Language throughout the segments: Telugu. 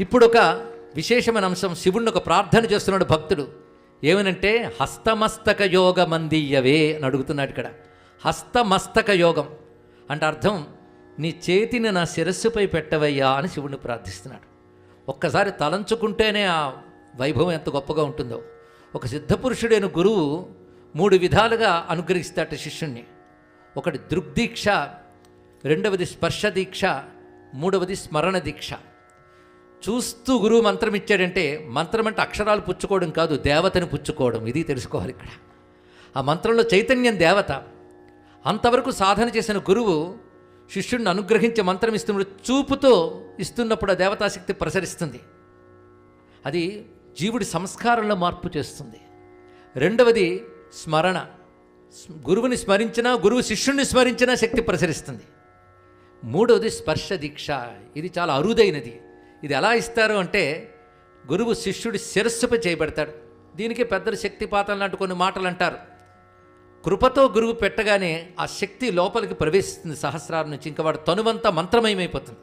ఇప్పుడు ఒక విశేషమైన అంశం. శివుణ్ణి ఒక ప్రార్థన చేస్తున్నాడు భక్తుడు. ఏమనంటే హస్తమస్తక యోగ మందీయవే అని అడుగుతున్నాడు ఇక్కడ. హస్తమస్తక యోగం అంటే అర్థం నీ చేతిని నా శిరస్సుపై పెట్టవయ్యా అని శివుణ్ణి ప్రార్థిస్తున్నాడు. ఒక్కసారి తలంచుకుంటేనే ఆ వైభవం ఎంత గొప్పగా ఉంటుందో. ఒక సిద్ధపురుషుడైన గురువు మూడు విధాలుగా అనుగ్రహిస్తాట శిష్యుణ్ణి. ఒకటి దృగ్దీక్ష రెండవది స్పర్శ దీక్ష మూడవది స్మరణ దీక్ష చూస్తూ గురువు మంత్రం ఇచ్చాడంటే మంత్రం అంటే అక్షరాలు పుచ్చుకోవడం కాదు దేవతని పుచ్చుకోవడం. ఇది తెలుసుకోవాలి ఇక్కడ. ఆ మంత్రంలో చైతన్యం దేవత. అంతవరకు సాధన చేసిన గురువు శిష్యుడిని అనుగ్రహించే మంత్రం ఇస్తున్నప్పుడు చూపుతో ఇస్తున్నప్పుడు ఆ దేవతాశక్తి ప్రసరిస్తుంది. అది జీవుడి సంస్కారంలో మార్పు చేస్తుంది. రెండవది స్మరణ. గురువుని స్మరించినా గురువు శిష్యుణ్ణి స్మరించినా శక్తి ప్రసరిస్తుంది. మూడవది స్పర్శ దీక్ష. ఇది చాలా అరుదైనది. ఇది ఎలా ఇస్తారు అంటే గురువు శిష్యుడి శిరస్సుపై చేయబడతాడు. దీనికి పెద్దలు శక్తిపాతం లాంటి కొన్ని మాటలు అంటారు కృపతో గురువు పెట్టగానే ఆ శక్తి లోపలికి ప్రవేశిస్తుంది సహస్రాల నుంచి ఇంకా వాడు తనువంతా మంత్రమయమైపోతుంది.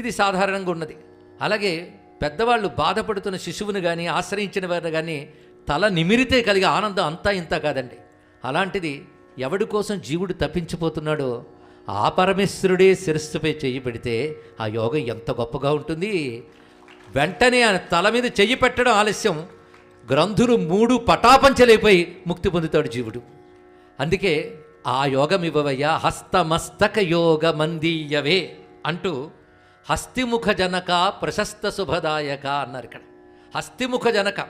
ఇది సాధారణంగా ఉన్నది. అలాగే పెద్దవాళ్ళు బాధపడుతున్న శిశువుని కానీ ఆశ్రయించిన వారిని కానీ తల నిమిరితే కలిగే ఆనందం అంతా ఇంత కాదండి. అలాంటిది ఎవడి కోసం జీవుడు తప్పించిపోతున్నాడో ఆ పరమేశ్వరుడే శిరస్సుపై చెయ్యి పెడితే ఆ యోగం ఎంత గొప్పగా ఉంటుంది. వెంటనే ఆయన తల మీద చెయ్యి పెట్టడం ఆలస్యం. గ్రంథులు మూడు పటాపంచలైపోయి ముక్తి పొందుతాడు జీవుడు. అందుకే ఆ యోగం ఇవ్వవయ్యా హస్తమస్తక యోగ మందీయవే అంటూ హస్తిముఖ జనక ప్రశస్త శుభదాయక అన్నారు ఇక్కడ. హస్తిముఖ జనక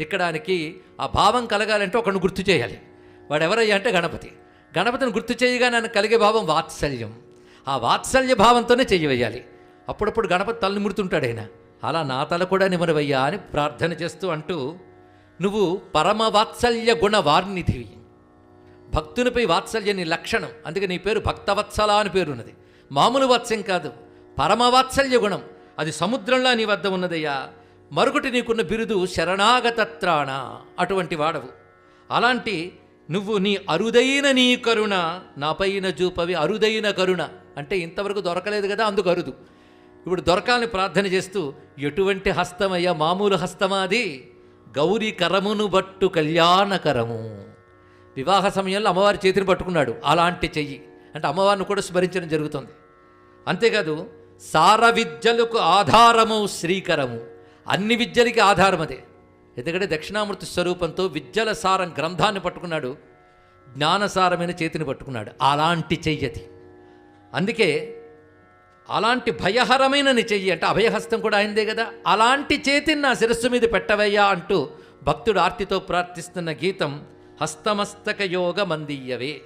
ఇక్కడ ఆయనకి ఆ భావం కలగాలంటే ఒకరిని గుర్తు చేయాలి. వాడు ఎవరయ్యా అంటే గణపతి. గణపతిని గుర్తు చేయగా నన్ను కలిగే భావం వాత్సల్యం. ఆ వాత్సల్య భావంతోనే చేయవేయాలి అప్పుడప్పుడు గణపతి తలని ముడుతుంటాడు ఆయన. అలా నా తల కూడా నిమరవయ్యా అని ప్రార్థన చేస్తూ అంటూ నువ్వు పరమ వాత్సల్య గుణ వార్నిధివి. భక్తునిపై వాత్సల్య నీ లక్షణం. అందుకే నీ పేరు భక్తవత్సల అని పేరున్నది. మామూలు వాత్స్యం కాదు. పరమవాత్సల్య గుణం. అది సముద్రంలో నీ వద్ద ఉన్నదయ్యా. మరొకటి నీకున్న బిరుదు శరణాగతత్రాణ. అటువంటి వాడవు. అలాంటి నువ్వు నీ అరుదైన నీ కరుణ నాపైన చూపవి అరుదైన కరుణ. అంటే ఇంతవరకు దొరకలేదు కదా అందుకు అరుదు. ఇప్పుడు దొరకాలని ప్రార్థన చేస్తూ ఎటువంటి హస్తమయ్యా మామూలు హస్తమా అది? గౌరీ కరమును బట్టు కళ్యాణకరము వివాహ సమయంలో అమ్మవారి చేతిని పట్టుకున్నాడు అలాంటి చెయ్యి. అంటే అమ్మవారిని కూడా స్మరించడం జరుగుతుంది. అంతేకాదు సార విద్యలకు ఆధారము శ్రీకరము. అన్ని విద్యలకి ఆధారం అదే ఎందుకంటే దక్షిణామూర్తి స్వరూపంతో విద్యల సారం గ్రంథాన్ని పట్టుకున్నాడు. జ్ఞానసారమైన చేతిని పట్టుకున్నాడు. అలాంటి చెయ్యది. అందుకే అలాంటి భయహరమైన చెయ్యి అంటే అభయహస్తం కూడా అయిందే కదా. అలాంటి చేతిని నా శిరస్సు మీద పెట్టవయ్యా అంటూ భక్తుడు ఆర్తితో ప్రార్థిస్తున్న గీతం హస్తమస్తక యోగ మందీయవే.